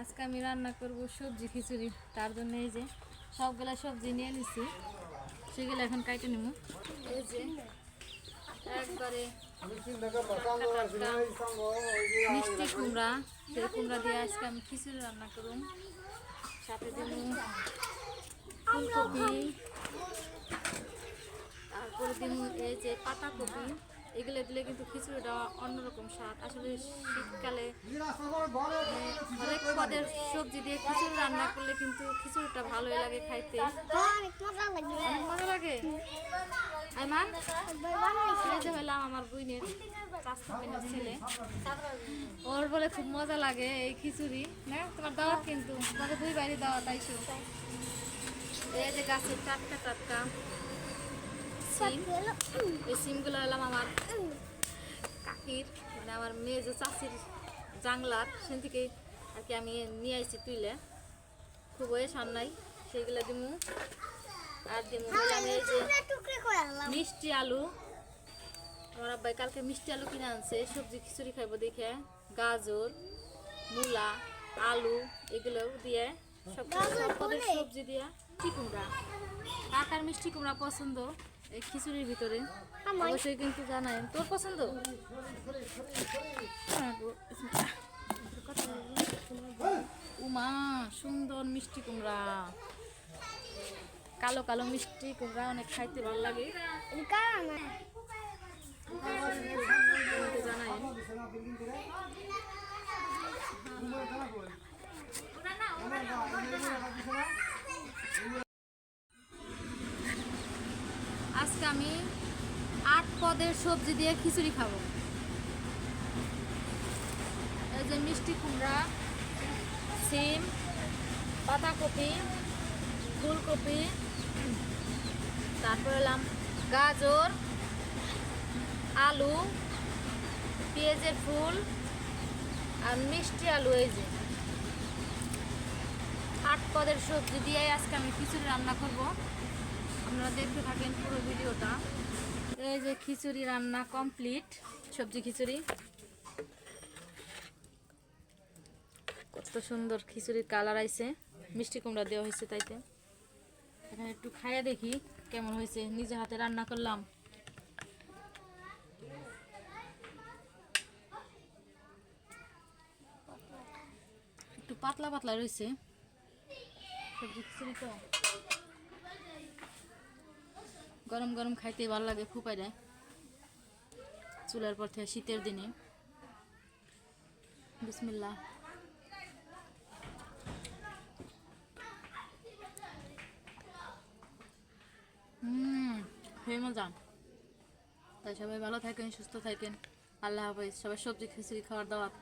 আজকে আমি রান্না করব সবজি খিচুড়ি। তার জন্য এই যে সবগুলা সবজি নিয়ে নিছি। সেগুলো এখন কাইটে নিব যে মিষ্টি কুমড়া, সেই কুমড়া দিয়ে আজকে আমি খিচুড়ি রান্না করুম সাথে দেব ফুলকপি। তারপরে দিন এই যে পাতাকপি। এগুলো দিলে কিন্তু খিচুড়িটা অন্যরকম স্বাদ। আসলে শীতকালে হরেক পদের সবজি দিয়ে খিচুড়ি রান্না করলে কিন্তু খিচুড়িটা ভালোই লাগে খাইতে। মজা লাগে। অনেক এই যে আমার বইনের ছেলে। ওর বলে খুব মজা লাগে এই খিচুড়ি, না? তোমার দাওয়াত কিন্তু। তোমাকে দুই বাড়ি দাওয়াত, আইসো। এই যে গাছের টাটকা টাটকা। সিম। এই সিমগুলো হলাম আমার কাকির মানে আমার মেয়ে যে চাষির জাংলার সেখান থেকে আর কি আমি নিয়ে আইছি তুইলে। খুব ওয়ে সান্নাই সেইগুলো দিমু। আর দিমু বললাম এই যে মিষ্টি আলু। আমার আব্বাই কালকে মিষ্টি আলু কিনে আনছে সবজি খিচুড়ি খাইবো দেখে। গাজর মূলা আলু এগুলো দিয়ে সব সব সবজি দিয়া। মিষ্টি কুমড়া। কাকার মিষ্টি কুমড়া পছন্দ এই খিচুড়ির ভিতরে। অবশ্যই কিন্তু জানাই তোর পছন্দ? উমা সুন্দর মিষ্টি কুমড়া। কালো কালো মিষ্টি কুমড়া অনেক খাইতে ভালো লাগে। কারণ আজকে আমি আট পদের সবজি দিয়ে খিচুড়ি খাব। এই যে মিষ্টি কুমড়া, সিম, পাতাকপি, ফুলকপি, তারপর এলাম গাজর, আলু, পেঁয়াজের ফুল আর মিষ্টি আলু এই যে। আট পদের সবজি দিয়ে আজকে আমি খিচুড়ি রান্না করব। আপনারা দেখতে থাকেন পুরো ভিডিওটা। এই যে খিচুড়ি রান্না কমপ্লিট, সবজি খিচুড়ি। কত সুন্দর খিচুড়ির কালার আইছে, মিষ্টি কুমড়া দেওয়া হয়েছে তাইতে। এখানে একটু খাইয়ে দেখি কেমন হয়েছে, নিজে হাতে রান্না করলাম। একটু পাতলা পাতলা রয়েছে। সবজি খিচুড়ি তো। গরম গরম খাইতে ভালো লাগে ফুপাই দেয় চুলার পর থেকে শীতের দিনে। বিসমিল্লা খেয়ে মজা। তাই সবাই ভালো থাকেন, সুস্থ থাকেন। আল্লাহ হাফিজ। সবাই সবজি খিচুড়ি খাওয়ার দাওয়াত